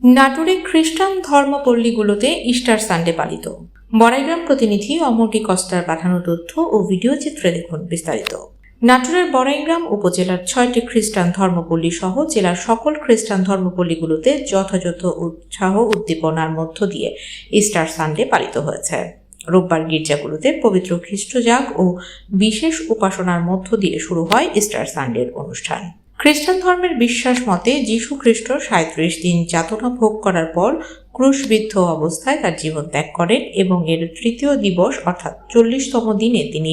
নাটোরে খ্রিস্টান ধর্মপল্লীগুলোতে Easter Sunday পালিত। বড়াইগ্রাম প্রতিনিধি অমরটি কস্তার পাঠানো তথ্য ও ভিডিও চিত্রে দেখুন বিস্তারিত। নাটোরের বড়াইগ্রাম উপজেলার ছয়টি খ্রিস্টান ধর্মপল্লী সহ জেলার সকল খ্রিস্টান ধর্মপল্লীগুলোতে যথাযথ উৎসাহ উদ্দীপনার মধ্য দিয়ে ইস্টার সানডে পালিত হয়েছে। রোববার গির্জাগুলোতে পবিত্র খ্রিস্টজাগ ও বিশেষ উপাসনার মধ্য দিয়ে শুরু হয় ইস্টার সানডের অনুষ্ঠান। খ্রিস্টান ধর্মের বিশ্বাস মতে যীশু খ্রিস্ট সাঁত্রিশ দিন যাতনা ভোগ করার পর ক্রুশবিদ্ধ অবস্থায় তার জীবন ত্যাগ করেন এবং এর তৃতীয় দিবস অর্থাৎ চল্লিশতম দিনে তিনি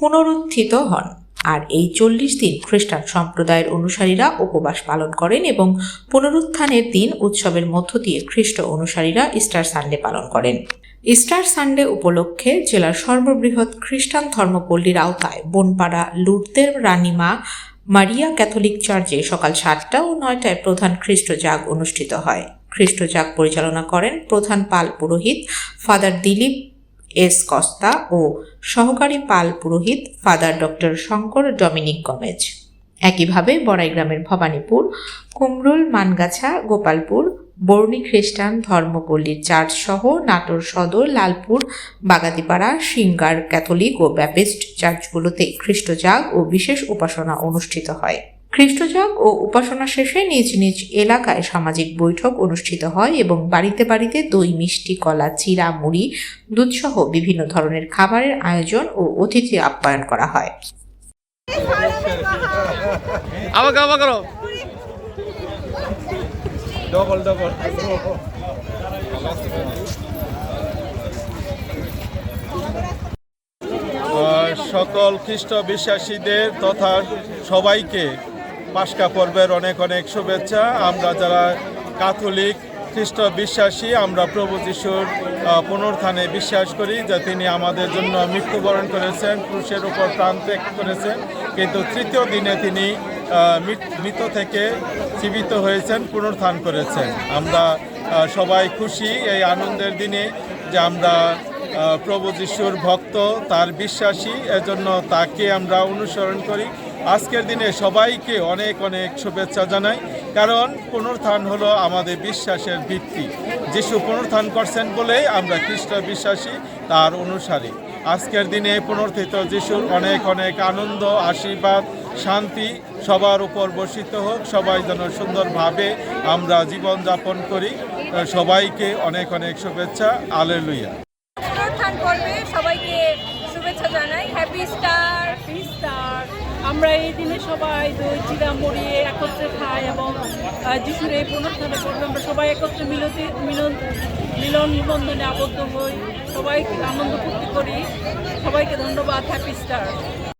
পুনরুত্থিত হন। আর এই চল্লিশ দিন খ্রিস্টান সম্প্রদায়ের অনুসারীরা উপবাস পালন করেন এবং পুনরুত্থানের দিন উৎসবের মধ্য দিয়ে খ্রিস্ট অনুসারীরা ইস্টার সানডে পালন করেন। ইস্টার সানডে উপলক্ষে জেলার সর্ববৃহৎ খ্রিস্টান ধর্মপল্লীর আওতায় বনপাড়া লুটদের রানীমা মারিয়া ক্যাথলিক চার্চে সকাল সাতটা ও নয়টায় প্রধান খ্রিস্ট জাগ অনুষ্ঠিত হয়। খ্রিস্ট জাগ পরিচালনা করেন প্রধান পাল পুরোহিত ফাদার দিলীপ এস কস্তা ও সহকারী পাল পুরোহিত father doctor Shankar Dominic Gomes. একইভাবে বড়াইগ্রামের ভবানীপুর, কুমরুল, মানগাছা, গোপালপুর, বর্ণী খ্রিস্টান ধর্মপল্লীর চার্চ সহ নাটোর সদর, লালপুর, বাগাতিপাড়া, সিঙ্গার ক্যাথলিক ও ব্যাপিস্ট চার্চগুলোতে খ্রিস্টজাগ ও বিশেষ উপাসনা অনুষ্ঠিত হয়। খ্রিস্টজাগ ও উপাসনা শেষে নিজ নিজ এলাকায় সামাজিক বৈঠক অনুষ্ঠিত হয় এবং বাড়িতে বাড়িতে দই, মিষ্টি, কলা, চিরা, মুড়ি, দুধসহ বিভিন্ন ধরনের খাবারের আয়োজন ও অতিথি আপ্যায়ন করা হয়। আবার করো আবার করো। Double double. সকল খ্রিস্ট বিশ্বাসীদের তথা সবাইকে পাশকা পর্বের অনেক অনেক শুভেচ্ছা। আমরা যারা ক্যাথলিক খ্রিস্ট বিশ্বাসী আমরা প্রভু যিশুর পুনরুত্থানে বিশ্বাস করি যে তিনি আমাদের জন্য মৃত্যুবরণ করেছেন, ক্রুশের উপর প্রাণ ত্যাগ করেছেন। কিন্তু তৃতীয় দিনে তিনি মৃত- থেকে জীবিত হয়েছেন পুনরুত্থান করেছেন। আমরা সবাই খুশি এই আনন্দের দিনে যে আমরা প্রভু যিশুর ভক্ত, তার বিশ্বাসী। এজন্য তাকে আমরা অনুসরণ করি। আজকের দিনে সবাইকে অনেক অনেক শুভেচ্ছা জানাই। কারণ পুনরুত্থান হলো আমাদের বিশ্বাসের ভিত্তি। যিশু পুনরুত্থান করছেন বলেই আমরা খ্রিস্ট বিশ্বাসী তার অনুসারী। আজকের দিনে পুনর্থিত যিশুর অনেক অনেক আনন্দ, আশীর্বাদ, শান্তি সবার উপর বর্ষিত হোক। সবাই যেন সুন্দরভাবে আমরা জীবনযাপন করি। সবাইকে অনেক অনেক শুভেচ্ছা। আলেলুইয়া শুভেচ্ছা জানাই। হ্যাপি স্টার হ্যাপি স্টার আমরা এই দিনে সবাই দই চিরা মরিয়ে একত্রে খাই এবং যিশুর এই পুনরুত্থানে করবে আমরা সবাই একত্রে মিলতি, মিলন মিলন নিবন্ধনে আবদ্ধ হই। সবাইকে আনন্দ ফুর্তি করি। সবাইকে ধন্যবাদ। Happy star